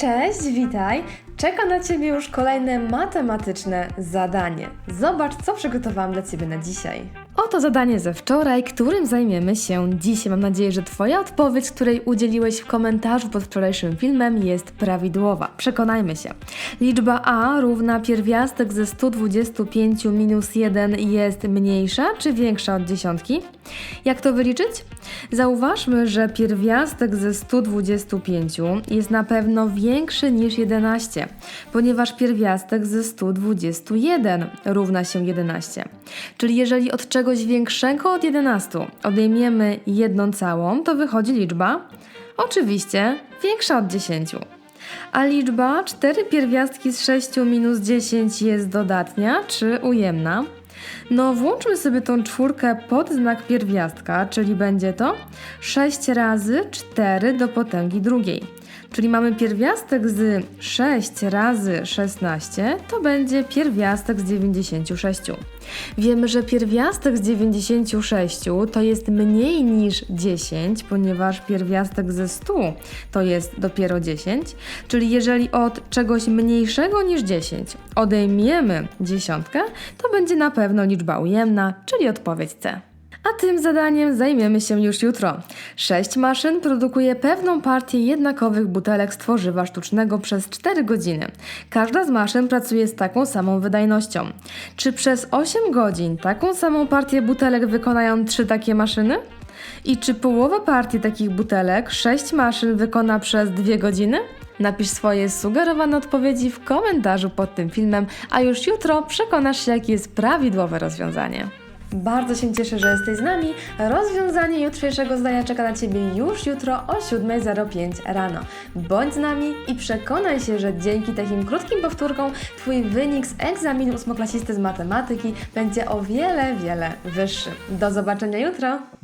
Cześć, witaj! Czeka na Ciebie już kolejne matematyczne zadanie. Zobacz, co przygotowałam dla Ciebie na dzisiaj. Oto zadanie ze wczoraj, którym zajmiemy się dzisiaj. Mam nadzieję, że Twoja odpowiedź, której udzieliłeś w komentarzu pod wczorajszym filmem, jest prawidłowa. Przekonajmy się. Liczba a równa pierwiastek ze 125 minus 1 jest mniejsza czy większa od dziesiątki? Jak to wyliczyć? Zauważmy, że pierwiastek ze 125 jest na pewno większy niż 11, ponieważ pierwiastek ze 121 równa się 11. Czyli jeżeli od czegoś większego od 11 odejmiemy jedną całą, to wychodzi liczba oczywiście większa od 10. A liczba 4 pierwiastki z 6 minus 10 jest dodatnia czy ujemna? No, włączmy sobie tą czwórkę pod znak pierwiastka, czyli będzie to 6 razy 4 do potęgi drugiej. Czyli mamy pierwiastek z 6 razy 16, to będzie pierwiastek z 96. Wiemy, że pierwiastek z 96 to jest mniej niż 10, ponieważ pierwiastek ze 100 to jest dopiero 10. Czyli jeżeli od czegoś mniejszego niż 10 odejmiemy dziesiątkę, to będzie na pewno liczba ujemna, czyli odpowiedź C. A tym zadaniem zajmiemy się już jutro. Sześć maszyn produkuje pewną partię jednakowych butelek z tworzywa sztucznego przez 4 godziny. Każda z maszyn pracuje z taką samą wydajnością. Czy przez 8 godzin taką samą partię butelek wykonają trzy takie maszyny? I czy połowę partii takich butelek 6 maszyn wykona przez 2 godziny? Napisz swoje sugerowane odpowiedzi w komentarzu pod tym filmem, a już jutro przekonasz się, jakie jest prawidłowe rozwiązanie. Bardzo się cieszę, że jesteś z nami. Rozwiązanie jutrzejszego zdania czeka na Ciebie już jutro o 7.05 rano. Bądź z nami i przekonaj się, że dzięki takim krótkim powtórkom Twój wynik z egzaminu ósmoklasisty z matematyki będzie o wiele, wiele wyższy. Do zobaczenia jutro!